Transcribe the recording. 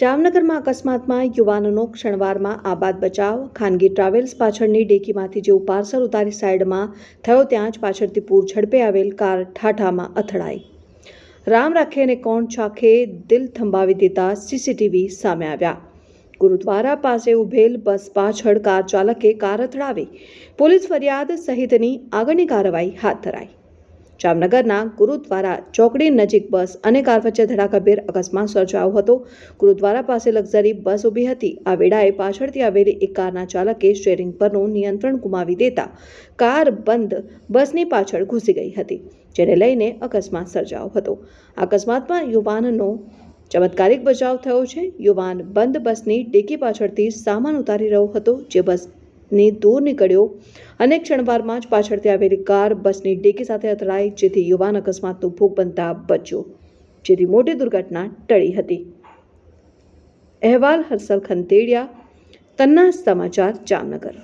જામનગરમાં અકસ્માતમાં યુવાનનો ક્ષણવારમાં આબાદ બચાવ, ખાનગી ટ્રાવેલ્સ પાછળની ડેકીમાંથી જેવું પાર્સલ ઉતારી સાઈડમાં થયો ત્યાં જ પાછળથી પૂર ઝડપે આવેલ કાર ઠાઠામાં અથડાઈ. રામ રાખે અને કોણ છાખે દિલ થંભાવી દેતા સીસીટીવી સામે આવ્યા. ગુરુદ્વારા પાસે ઉભેલ બસ પાછળ કાર ચાલકે કાર અથડાવી. પોલીસ ફરિયાદ સહિતની આગળની કાર્યવાહી હાથ ધરાઈ. જામનગરના ગુરુદ્વારા ચોકડી નજીક બસ અને કાર વચ્ચે ધડાકાભેર અકસ્માત સર્જાયો હતો. ગુરુદ્વારા પાસે લક્ઝરી બસ ઊભી હતી. આ વેળાએ પાછળથી આવેલી એક કારના ચાલકે સ્ટેરિંગ પરનું નિયંત્રણ ગુમાવી દેતા કાર બંધ બસની પાછળ ઘૂસી ગઈ હતી, જેને લઈને અકસ્માત સર્જાયો હતો. અકસ્માતમાં યુવાનનો ચમત્કારિક બચાવ થયો છે. યુવાન બંધ બસની ડેકી પાછળથી સામાન ઉતારી રહ્યો હતો, જે બસની દૂર નીકળ્યો. અને ક્ષણવારમાં જ પાછળથી આવેલી કાર બસની ડેકી સાથે અથડાઈ, જેથી યુવાન અકસ્માતનો ભોગ બનતા બચ્યો, જેથી મોટી દુર્ઘટના ટળી હતી. અહેવાલ, હર્ષલ ખંતેડિયા, તન્ના સમાચાર, જામનગર.